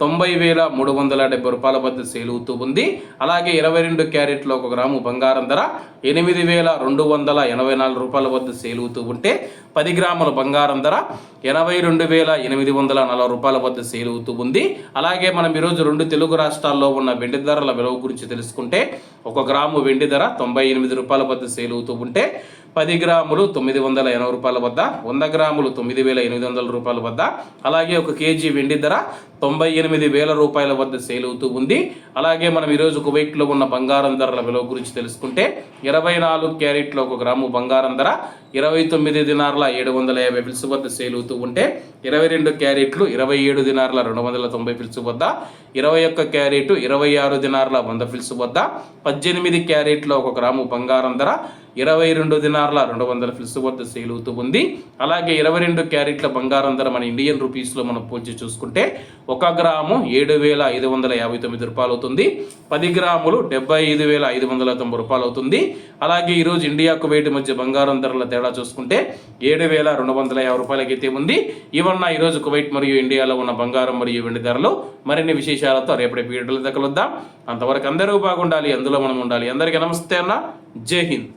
తొంభై వేల మూడు వందల డెబ్బై రూపాయల వద్ద సేల్ అవుతూ ఉంది. అలాగే ఇరవై రెండు క్యారెట్ల ఒక గ్రాము బంగారం ధర ఎనిమిది వేల రెండు వందల ఎనభై నాలుగు రూపాయల వద్ద సేల్ అవుతూ ఉంటే పది గ్రాముల బంగారం ధర ఎనభై రెండు వేల ఎనిమిది వందల నలభై రూపాయల వద్ద సేల్ అవుతూ ఉంది. అలాగే మనం ఈరోజు రెండు తెలుగు రాష్ట్రాల్లో ఉన్న వెండి ధరల విలువ గురించి తెలుసుకుంటే ఒక గ్రాము వెండి ధర తొంభై ఎనిమిది రూపాయల వద్ద సేల్ అవుతూ ఉంటే పది గ్రాములు తొమ్మిది వందల ఎనభై రూపాయల వద్ద వంద గ్రాములు తొమ్మిది వేల ఎనిమిది వందల రూపాయల వద్ద అలాగే ఒక కేజీ వెండి ధర తొంభై ఎనిమిది వేల రూపాయల వద్ద సేల్ అవుతూ ఉంది. అలాగే మనం ఈరోజు కువైట్లో ఉన్న బంగారం ధరల విలువ గురించి తెలుసుకుంటే ఇరవై నాలుగు క్యారెట్లో ఒక గ్రాము బంగారం ధర ఇరవై తొమ్మిది దినార్ల ఏడు వందల యాభై పిలుసు వద్ద సేల్ అవుతూ ఉంటే ఇరవై రెండు క్యారెట్లు ఇరవై ఏడు దినార్ల రెండు వందల తొంభై పిలుసు వద్ద ఇరవై ఒక్క క్యారెట్ ఇరవై ఆరు దినార్ల వంద పిలుసు వద్ద పద్దెనిమిది క్యారెట్లో ఒక గ్రాము బంగారం ధర ఇరవై రెండు దినార్ల రెండు వందల ఫిల్స్ వద్ద సేల్ అవుతూ ఉంది. అలాగే ఇరవై రెండు క్యారెట్ల బంగారం ధర మన ఇండియన్ రూపీస్లో మనం పోల్చి చూసుకుంటే ఒక గ్రాము ఏడు వేల ఐదు వందల యాభై తొమ్మిది రూపాయలు అవుతుంది. పది గ్రాములు డెబ్బై ఐదు వేల ఐదు వందల తొంభై రూపాయలు అవుతుంది. అలాగే ఈరోజు ఇండియాకు కువైట్ మధ్య బంగారం ధరల తేడా చూసుకుంటే ఏడు వేల రెండు వందల యాభై రూపాయలకైతే ఉంది. ఇవన్న ఈరోజు కువైట్ మరియు ఇండియాలో ఉన్న బంగారం మరియు వెండి ధరలు. మరిన్ని విశేషాలతో రేపటి పీరియడ్ల దగ్గర అంతవరకు అందరూ బాగుండాలి అందులో మనం ఉండాలి. అందరికీ నమస్తే అన్న. జై హింద్.